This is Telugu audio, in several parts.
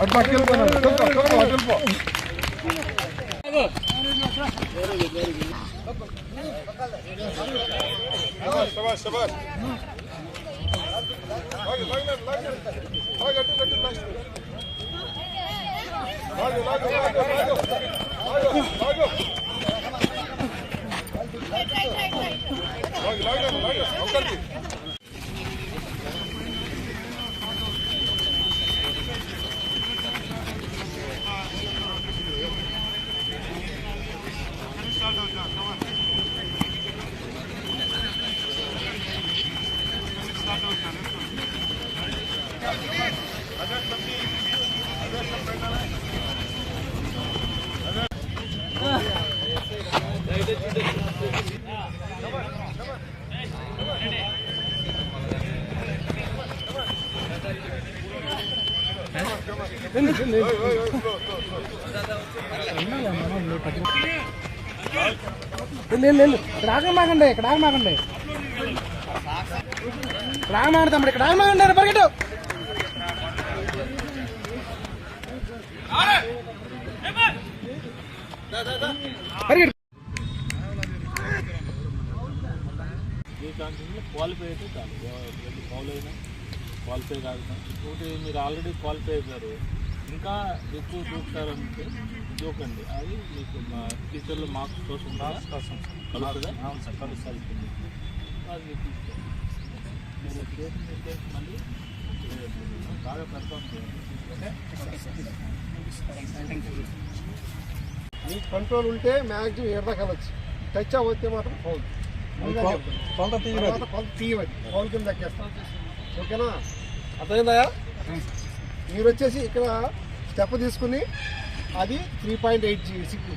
అటు పక్కకి వెళ్ళిపోయినాడు తొక్క, తొక్క, అటు వెళ్ళిపో. శబాష్, శబాష్, శబాష్. లాగు, లాగు, లాగు, లాగు. లాగు, అటు, అటు, లాగు. లాగు, లాగు, లాగు, లాగు. లాగు, లాగు. లాగు, లాగు, లాగు. ఒక్కరికి. ఓయ్, ఓయ్, ఓయ్, స్లో, స్లో, స్లో. లేదు ఇక్కడ ఆగమాకండి ఇక్కడ తమ్ముడు ఇక్కడ ఆగమాకండి పరిగెట్టు. పరిగెట్టు ఈ కాన్సెప్ట్లో క్వాలిఫై అయితే చాలు. ఫౌల్ అయినా క్వాలిఫై కాదు ఇంకోటి మీరు ఆల్రెడీ క్వాలిఫై అయిపోయారు. ఇంకా ఎక్కువ దూకుతారంటే దూకండి అది మీకు మా టీచర్లు మార్క్స్ కోసం కలుస్తుందా? అవును సార్ కలుస్తుంది. అది మీకు మళ్ళీ. బాగా పెర్ఫామ్ చేయండి. నీ కంట్రోల్ ఉంటే మ్యాక్సిమం ఎర్రకెళ్ళచ్చు టచ్ అవ్వతే మాత్రం ఫౌల్ కొంత కింద ఎక్కేస్తాం ఓకేనా? అర్థమైందా మీరు వచ్చేసి ఇక్కడ స్టెప్ తీసుకుని అది త్రీ పాయింట్ ఎయిట్ జీ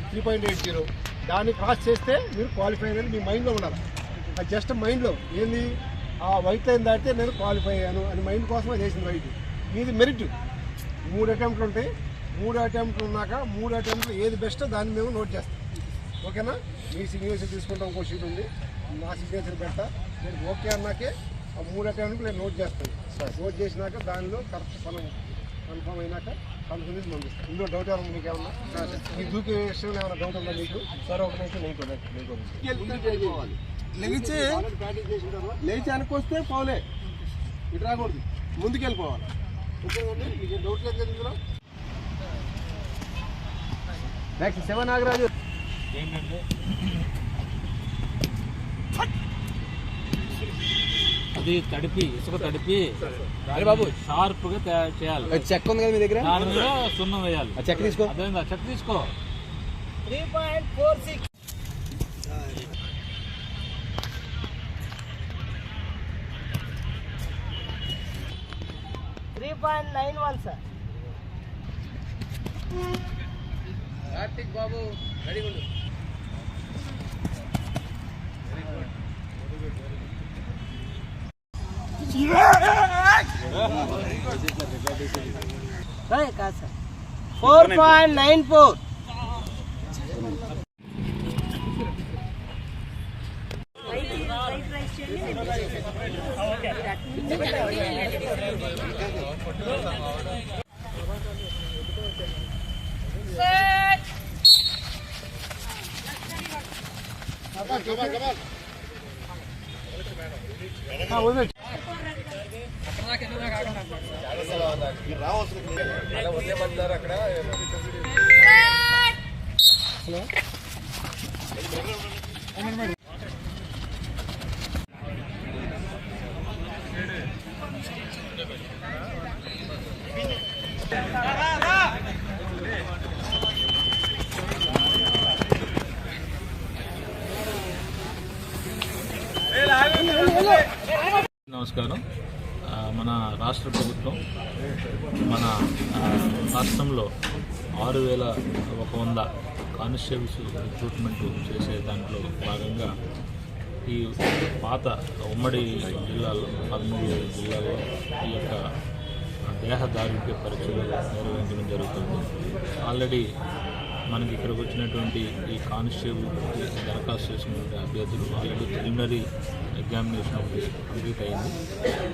త్రీ పాయింట్ ఎయిట్ జీరో. దాన్ని క్రాస్ చేస్తే మీరు క్వాలిఫై అనేది మీ మైండ్లో ఉండాలి. అది జస్ట్ మైండ్లో ఏంది? ఆ వైట్ లైన్ దాటితే నేను క్వాలిఫై అయ్యాను అని మైండ్ కోసమే చేసింది వైట్ ఇది మెరిట్ మూడు అటెంప్ట్లు ఉంటాయి. మూడు అటెంప్ట్లు ఉన్నాక మూడు అటెంప్ట్లు ఏది బెస్టో దాన్ని మేము నోట్ చేస్తాం. ఓకేనా? మీ సిగ్నేచర్ తీసుకుంటాం ఇంకో షీట్ ఉంది. నా సిగ్నేచర్ పెడతా. నేను ఓకే అన్నాకే ఆ మూడు అటెంప్ట్లు నేను నోట్ చేస్తాను. నోట్ చేసినాక దానిలో కరెక్ట్ ఫలం కన్ఫర్మ్ అయినాక కన్ఫర్మ్ పంపిస్తాను ఇందులో డౌట్ ఏమన్నా మీకు ఏమన్నా ఈ దూకే విషయంలో ఏమైనా డౌట్ ఉందా మీకు సార్ ఒక నిమిషం నీకు నీకు లేచి లేచి అనుకొస్తే పోలే ఇటు రాకూడదు. ముందుకెళ్ళిపోవాలి ఓకేనండి మీకు డౌట్ లేదు కదా ఇందులో? నెక్స్ట్ శివ నాగరాజు ఏంటంటే అది తడిపి ఇసుక తడిపి బాబు. షార్ప్గా తయారు చేయాలి. చెక్ ఉంది కదా మీ దగ్గర? సున్నం వేయాలి. ఆ చెక్ తీసుకో. అదేందా? చెక్ తీసుకో. Three point nine one sir Karthik Babu ready ఉండు. Four point nine four Come on, come on, come on. जिल्हा राखडा. రాష్ట్రంలో ఆరు వేల ఒక వంద కానిస్టేబుల్స్ రిక్రూట్మెంట్ చేసే దాంట్లో భాగంగా ఈ పాత ఉమ్మడి జిల్లాలో పదమూడు జిల్లాలో ఈ యొక్క దేహ దారుణ్య పరీక్షలు నిర్వహించడం జరుగుతుంది. ఆల్రెడీ మనకి ఇక్కడికి వచ్చినటువంటి ఈ కానిస్టేబుల్ దరఖాస్తు చేసినటువంటి అభ్యర్థులు ఆల్రెడీ ప్రిలిమినరీ ఎగ్జామినేషన్ ఒకటి కంప్లీట్ అయింది.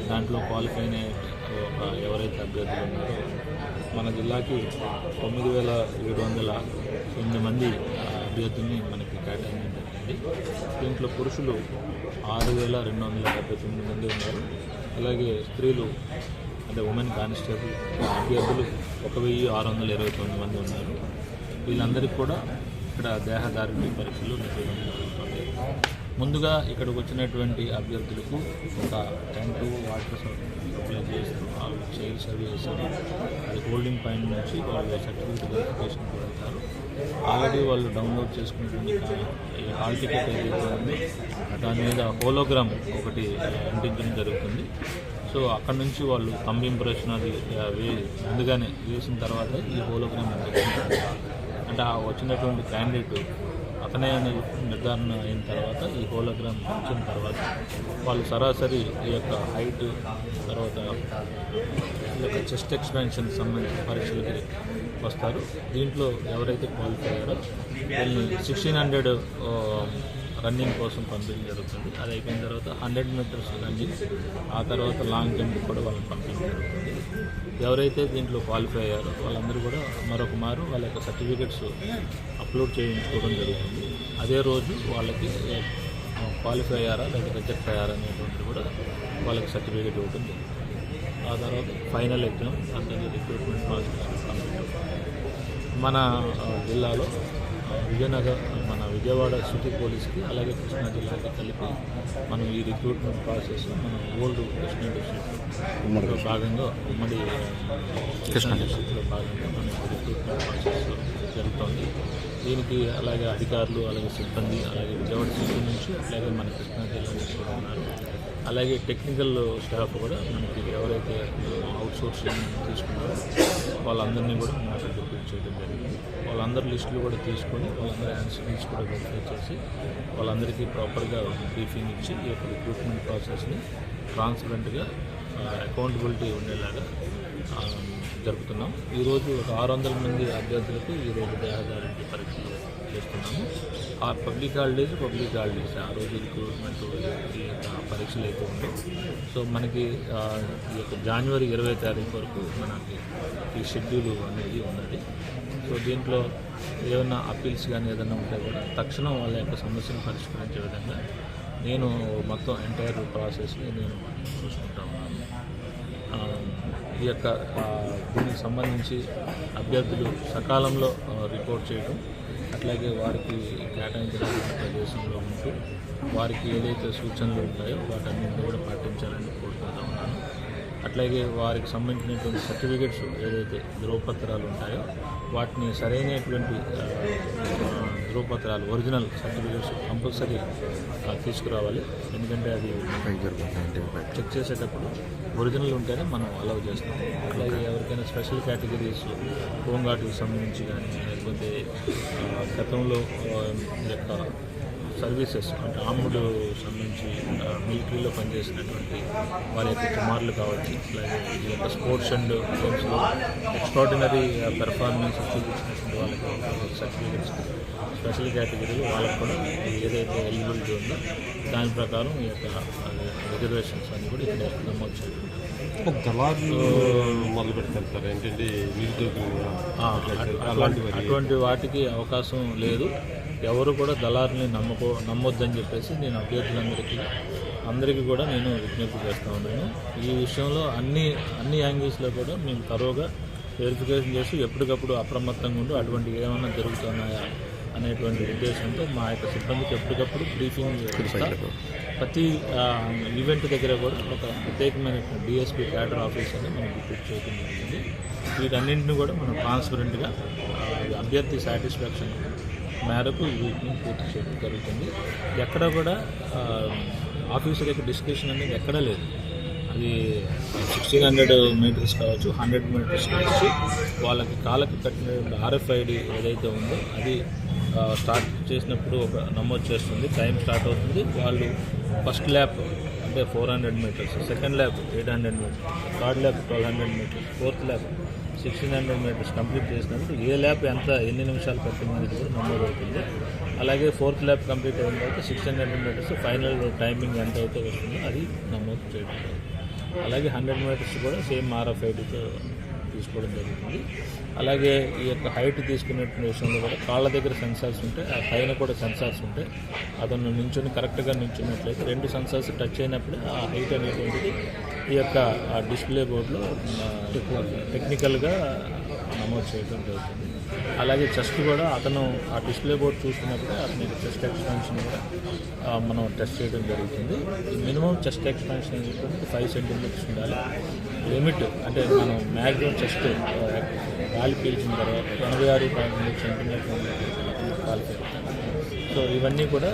దాంట్లో క్వాలిఫై అయిన ఒక ఎవరైతే అభ్యర్థులు ఉన్నారో మన జిల్లాకి తొమ్మిది వేల ఏడు వందల ఎనిమిది మంది ఆ, అభ్యర్థుల్ని మనకి కేటాయించడం జరిగింది. దీంట్లో పురుషులు ఆరు వేల రెండు వందల డెబ్బై తొమ్మిది మంది ఉన్నారు. అలాగే స్త్రీలు అంటే ఉమెన్ కానిస్టేబుల్ అభ్యర్థులు ఒక వెయ్యి ఆరు వందల ఇరవై తొమ్మిది మంది ఉన్నారు. వీళ్ళందరికీ కూడా ఇక్కడ దేహదారుడి పరీక్షలు నిర్వహించడం జరుగుతుంది. ముందుగా ఇక్కడికి వచ్చినటువంటి అభ్యర్థులకు ఒక టెంట్ వాటర్ సప్లై చేస్తూ వాళ్ళు సర్వీ చేస్తారు వేస్తారు అది హోల్డింగ్ పాయింట్ నుంచి వాళ్ళు సర్టిఫికేట్ వెరిఫికేషన్కి వెళ్తారు ఆల్రెడీ వాళ్ళు డౌన్లోడ్ చేసుకుంటుంది హాల్ టికెట్ ఏదైతే ఉందో దాని మీద హోలోగ్రామ్ ఒకటి అంటించడం జరుగుతుంది. సో అక్కడ నుంచి వాళ్ళు థంబ్ అది వే ముందుగానే వేసిన తర్వాత ఈ హోలోగ్రామ్ అంటించుకుంటారు అంటే ఆ వచ్చినటువంటి క్యాండిడేట్ అతనే అనే నిర్ధారణ అయిన తర్వాత ఈ హోలోగ్రామ్ వచ్చిన తర్వాత వాళ్ళు సరాసరి ఈ యొక్క హైట్ తర్వాత ఈ యొక్క చెస్ట్ ఎక్స్పాన్షన్ సంబంధించిన పరీక్షలకి వస్తారు. దీంట్లో ఎవరైతే క్వాలిఫై అయ్యారో వీళ్ళని సిక్స్టీన్ హండ్రెడ్ రన్నింగ్ కోసం పంపించడం జరుగుతుంది. అది అయిపోయిన తర్వాత హండ్రెడ్ మీటర్స్ రన్నింగ్ ఆ తర్వాత లాంగ్ జంప్ కూడా వాళ్ళని పంపించడం జరుగుతుంది. ఎవరైతే దీంట్లో క్వాలిఫై అయ్యారో వాళ్ళందరూ కూడా మరొక మారు వాళ్ళ యొక్క సర్టిఫికెట్స్ అప్లోడ్ చేయించుకోవడం జరుగుతుంది. అదే రోజు వాళ్ళకి క్వాలిఫై అయ్యారా లేదా రిజెక్ట్ అయ్యారా అనేటువంటిది కూడా వాళ్ళకి సర్టిఫికేట్ ఇవ్వడం జరుగుతుంది. ఆ తర్వాత ఫైనల్ ఎగ్జామ్ అంటే రిక్రూట్మెంట్ ప్రాసెస్ మన జిల్లాలో విజయనగర్ మన విజయవాడ సిటీ పోలీస్కి అలాగే కృష్ణా జిల్లాకి కలిపి మనం ఈ రిక్రూట్మెంట్ ప్రాసెస్ మన ఓల్డ్ కృష్ణా డిస్ట్రిక్ట్లో భాగంగా ఉమ్మడి కృష్ణా డిస్ట్రిక్ట్లో భాగంగా మన రిక్రూట్మెంట్ ప్రాసెస్ జరుగుతోంది. దీనికి అలాగే అధికారులు అలాగే సిబ్బంది అలాగే విజయవాడ సిటీ నుంచి అలాగే మన కృష్ణా జిల్లా నుంచి కూడా ఉన్నారు. అలాగే టెక్నికల్ స్టాఫ్ కూడా మనకి ఎవరైతే అవుట్ తీసుకున్నారో వాళ్ళందరినీ కూడా మనకి రిపీట్ చేయడం జరిగింది. వాళ్ళందరి లిస్టులు కూడా తీసుకొని వాళ్ళందరి ఆన్సర్స్ కూడా వెరిఫై చేసి వాళ్ళందరికీ ప్రాపర్గా బ్రీఫింగ్ ఇచ్చి ఈ యొక్క రిక్రూట్మెంట్ ప్రాసెస్ని ట్రాన్స్పరెంట్గా అకౌంటబిలిటీ ఉండేలాగా జరుపుతున్నాం. ఈరోజు ఒక ఆరు వందల మంది అభ్యర్థులకు ఈరోజు దేహదారుడి పరీక్షలు చేస్తున్నాము. ఆ పబ్లిక్ హాలిడేస్ పబ్లిక్ హాలిడేస్ ఆ రోజు రిక్రూట్మెంట్ ఈ యొక్క పరీక్షలు అయితే ఉండవు సో మనకి ఈ యొక్క జనవరి ఇరవై తారీఖు వరకు మనకి ఈ షెడ్యూల్ అనేది ఉన్నది. సో దీంట్లో ఏమైనా అప్పీల్స్ కానీ ఏదైనా ఉంటే కూడా తక్షణం వాళ్ళ యొక్క సమస్యను పరిష్కరించే విధంగా నేను మొత్తం ఎంటైర్ ప్రాసెస్ని నేను చూసుకుంటా ఉన్నాను. ఈ యొక్క దీనికి సంబంధించి అభ్యర్థులు సకాలంలో రిపోర్ట్ చేయడం అట్లాగే వారికి కేటాయించిన ప్రదేశంలో ఉంటూ వారికి ఏదైతే సూచనలు ఉంటాయో వాటన్నింటినీ కూడా పాటించాలని కోరుకుంటా ఉన్నాను. అట్లాగే వారికి సంబంధించినటువంటి సర్టిఫికెట్స్ ఏదైతే ధృవపత్రాలు ఉంటాయో వాటిని సరైనటువంటి ధృవపత్రాలు ఒరిజినల్ సర్టిఫికెట్స్ కంపల్సరీ తీసుకురావాలి. ఎందుకంటే అది చెక్ చేసేటప్పుడు ఒరిజినల్ ఉంటేనే మనం అలౌ చేస్తాం. అట్లాగే ఎవరికైనా స్పెషల్ కేటగిరీస్ హోంగార్డుకి సంబంధించి కానీ లేకపోతే గతంలో యొక్క సర్వీసెస్ అంటే ఆర్ముడ్ సంబంధించి మిలిటరీలో పనిచేసినటువంటి వారి యొక్క కుమారులు కావచ్చు ఈ యొక్క స్పోర్ట్స్ అండ్ గేమ్స్లో ఎక్స్ట్రాడినరీ పెర్ఫార్మెన్స్ చూపించినటువంటి వాళ్ళకి సర్టిఫికెట్స్ స్పెషల్ కేటగిరీలో వాళ్ళకు కూడా ఏదైతే ఎలిజిబిలిటీ ఉందో దాని ప్రకారం ఈ యొక్క రిజర్వేషన్స్ అన్ని కూడా ఇక్కడ నమోదు చేయడం దళారులు మొదలు పెడతారు సార్ ఏంటంటే అటువంటి అటువంటి వాటికి అవకాశం లేదు. ఎవరు కూడా దళారుని నమ్మకో నమ్మొద్దని చెప్పేసి నేను అభ్యర్థులందరికీ అందరికీ కూడా నేను విజ్ఞప్తి చేస్తూ ఉన్నాను ఈ విషయంలో అన్ని అన్ని యాంగిల్స్లో కూడా మేము తరోగా వెరిఫికేషన్ చేసి ఎప్పటికప్పుడు అప్రమత్తంగా ఉంటూ అటువంటి ఏమైనా జరుగుతున్నాయా అనేటువంటి ఉద్దేశంతో మా యొక్క సిబ్బందికి ఎప్పటికప్పుడు బ్రీఫింగ్. ప్రతి ఈవెంట్ దగ్గర కూడా ఒక ప్రత్యేకమైన డిఎస్పీ క్యాడర్ ఆఫీస్ అని మనం రిక్రూట్ చేయడం జరిగింది వీటన్నింటిని కూడా మనం ట్రాన్స్పరెంట్గా అభ్యర్థి సాటిస్ఫాక్షన్ మేరకు వీటిని పూర్తి చేయడం జరుగుతుంది. ఎక్కడ కూడా ఆఫీసర్ యొక్క డిస్కషన్ అనేది ఎక్కడా లేదు. అది సిక్స్టీన్ హండ్రెడ్ మీటర్స్ కావచ్చు హండ్రెడ్ మీటర్స్ కావచ్చు వాళ్ళకి కాళ్ళకి కట్టిన ఆర్ఎఫ్ఐడి ఏదైతే ఉందో అది స్టార్ట్ చేసినప్పుడు ఒక నమోదు చేస్తుంది. టైం స్టార్ట్ అవుతుంది. వాళ్ళు ఫస్ట్ ల్యాప్ అంటే four hundred metres second lap eight hundred metres third lap twelve hundred metres fourth lap sixteen hundred metres complete చేసినప్పుడు ఏ ల్యాప్ ఎంత ఎన్ని నిమిషాలు పట్టింది కూడా నమోదు అవుతుంది. అలాగే ఫోర్త్ ల్యాప్ కంప్లీట్ అయిన తర్వాత sixteen hundred metres final timing ఎంత అయితే వస్తుందో అది నమోదు చేయడం అలాగే హండ్రెడ్ మీటర్స్ కూడా సేమ్ ఆర్ఎఫ్ఐడితో తీసుకోవడం జరుగుతుంది. అలాగే ఈ యొక్క హైట్ తీసుకునేటువంటి విషయంలో కూడా కాళ్ళ దగ్గర సెన్సార్స్ ఉంటాయి ఆ పైన కూడా సెన్సార్స్ ఉంటాయి అతను నించుని కరెక్ట్గా నించున్నట్లయితే రెండు సెన్సార్స్ టచ్ అయినప్పుడు ఆ హైట్ అనేటువంటిది ఈ యొక్క ఆ డిస్ప్లే బోర్డులో టెక్నికల్గా నమోదు చేయడం జరుగుతుంది. అలాగే చెస్ట్ కూడా అతను ఆ డిస్ప్లే బోర్డు చూస్తున్నప్పుడు అతని చెస్ట్ ఎక్స్పెన్షన్ కూడా మనం టెస్ట్ చేయడం జరుగుతుంది. మినిమం చెస్ట్ ఎక్స్పెన్షన్ అనేటువంటిది ఫైవ్ సెంటీమీటర్స్ ఉండాలి. లిమిట్ అంటే మనం మ్యాక్సిమం చెస్ట్ గాలి పీల్చిన తర్వాత ఎనభై ఆరు పాయింట్ మూడు సెంటీమీటర్లు గాలి సో ఇవన్నీ కూడా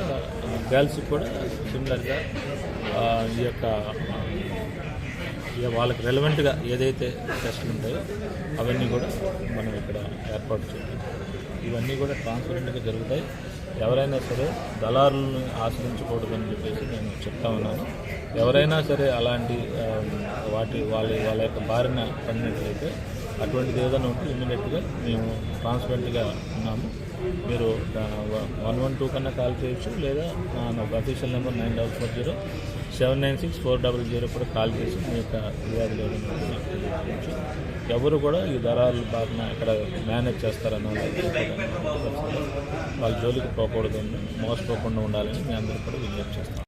గర్ల్స్కి కూడా సిమిలర్గా ఈ యొక్క వాళ్ళకి రెలవెంట్గా ఏదైతే టెస్టులు ఉంటాయో అవన్నీ కూడా మనం ఇక్కడ ఏర్పాటు చేయాలి. ఇవన్నీ కూడా ట్రాన్స్పరెంట్గా జరుగుతాయి. ఎవరైనా సరే దళారులను ఆశ్రయించకూడదని చెప్పేసి నేను చెప్తా ఉన్నాను. ఎవరైనా సరే అలాంటి వాటి వాళ్ళ వాళ్ళ యొక్క బారిన పడినట్లయితే అటువంటిది ఏదైనా ఉంటే ఇమీడియట్గా మేము ట్రాన్స్పరెంట్గా ఉన్నాము. మీరు వన్ వన్ టూ కన్నా కాల్ చేయొచ్చు లేదా నా official number nine double four zero seven nine six four double zero కూడా కాల్ చేసి మీ యొక్క ఫిర్యాదు లేదని తెలియజేయచ్చు. ఎవరు కూడా ఈ దళాలు బాగా ఇక్కడ మేనేజ్ చేస్తారన్న వాళ్ళ జోలికి పోకూడదు మోసపోకుండా ఉండాలని మీ అందరూ కూడా విజ్ఞప్తి చేస్తాం.